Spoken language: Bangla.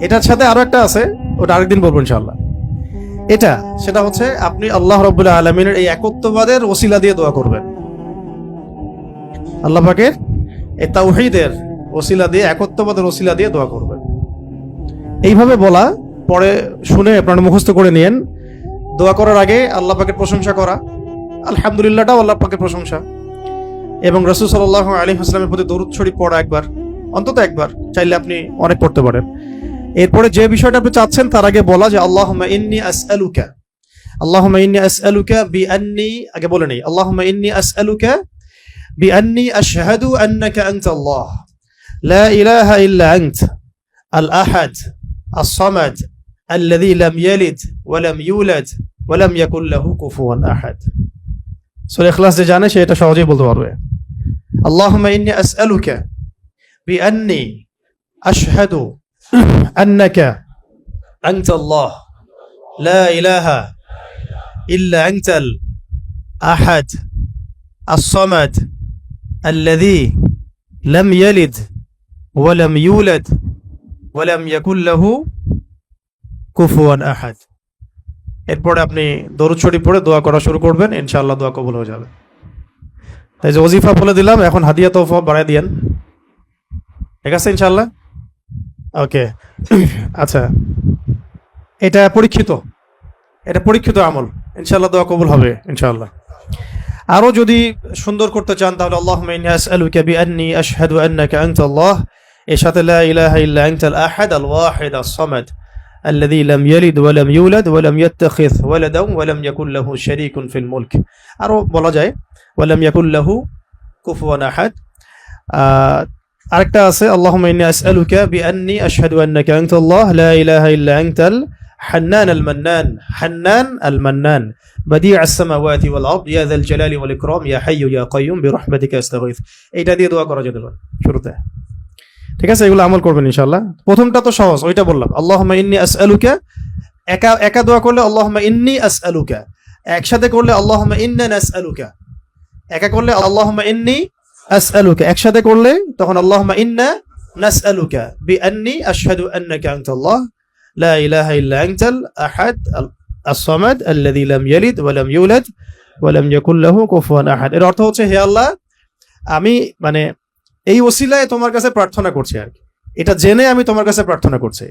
এটার সাথে আরও একটা আছে, ওটা আরেকদিন বলব ইনশাল্লাহ এটা, সেটা হচ্ছে আপনি আল্লাহ রবুল্লাহ আলমিনের এই একত্ববাদের ওসিলা দিয়ে দোয়া করবেন। আল্লাহ পাকের এই তাওহীদের ওসিলা দিয়ে, একত্ববাদের ওসিলা দিয়ে দোয়া করবেন। এইভাবে বলা, পরে শুনে আপনারা মুখস্থ করে নিয়েন। দোয়া করার আগে আল্লাহ পাকের প্রশংসা করা। আলহামদুলিল্লাহটাও আল্লাহ পাকের প্রশংসা। এবং রসুল সাল্লাহ আলী হাসলামের প্রতি দরুদ শরীফ পড়া একবার, অন্তত একবার, চাইলে আপনি অনেক পড়তে পারেন। এরপরে যে বিষয়টা আপনি চাচ্ছেন তার আগে বলা যে আল্লাহুম্মা ইন্নি আসআলুকা আল্লাহুম্মা ইন্নি আসআলুকা বিআন্নি আগে বলে নেই আল্লাহুম্মা ইন্নি আসআলুকা বিআন্নি আশহাদু আন্নাকা আনতাল্লাহ লা ইলাহা ইল্লা আনত আল আহাদ الصمد الذي لم يلد ولم يولد ولم يكن له كفوا احد সূরা ইখলাস যে জানে সে এটা সহজেই বলতে পারবে اللهم اني اسالك باني اشهد انك انت الله لا اله الا انت الاحد الصمد الذي لم يلد ولم يولد ولم يكن له কুফুয়ান আহাদ এরপরে আপনি দরুদ শরীফ পড়ে দোয়া করা শুরু করবেন ইনশাআল্লাহ দোয়া কবুল হয়ে যাবে তাই যে ওজিফা বলে দিলাম এখন হাদিয়া তোফা বাড়াই দিয়েন ঠিক আছে ইনশাআল্লাহ ওকে আচ্ছা এটা পরীক্ষিত এটা পরীক্ষিত আমল ইনশাআল্লাহ দোয়া কবুল হবে ইনশাআল্লাহ আরো যদি সুন্দর করতে চান তাহলে আল্লাহুম্মা ইন্নী আসআলুকা বিআন্নী আশহাদু আন্নাকা আনতা আল্লাহ এর সাথে লা ইলাহা ইল্লা আনতাল আহাদ আল ওয়াহিদ আস সামাদ الذي لم يلد ولم يولد ولم يتخذ ولدا ولم يكن له شريك في الملك আরো বলা যায় ولم يكن له كفوا احد আহ, আরেকটা আছে, আল্লাহুম্মা ইন্নী আসআলুকা বিআন্নী আশহাদু আন্নাকা আনতাল্লাহ, লা ইলাহা ইল্লা আনতাল হান্নান আল মান্নান হান্নান আল মান্নান বাদি আসসামাওয়াতি ওয়াল আরদ ইয়া যাল জালালি ওয়াল ইকরাম, ইয়া হাইয়্যু ইয়া কাইয়্যুম বিরহমাতিকা আস্তাগীথ এইটা দিয়ে দোয়া করা যেতে পারে শুরুতে। ঠিক আছে, এগুলো আমল করবেন ইনশাআল্লাহ। প্রথমটা তো সহজ, ওইটা বললাম, আল্লাহুম্মা ইন্নী আসআলুকা একা একা দোয়া করলে, আল্লাহুম্মা ইন্নী আসআলুকা একসাথে করলে, আল্লাহুম্মা ইন্না নাসআলুকা একা করলে, আল্লাহুম্মা ইন্নী আসআলুকা, একসাথে করলে তখন আল্লাহুম্মা ইন্না নাসআলুকা বিআন্নি আশহাদু আন্নাকা আনতাল্লাহ, লা ইলাহা ইল্লা আনতাল আহাদ আস-সামাদ আল্লাযী লাম ইয়ালিদ ওয়া লাম ইউলাদ ওয়া লাম ইয়াকুল লাহু কুফুয়ান আহাদ। এর অর্থ হচ্ছে, হে আল্লাহ, আমি মানে এই ওসিলায় তোমার কাছে প্রার্থনা করছি আর কি। এটা জেনে আমি তোমার কাছে প্রার্থনা করছি।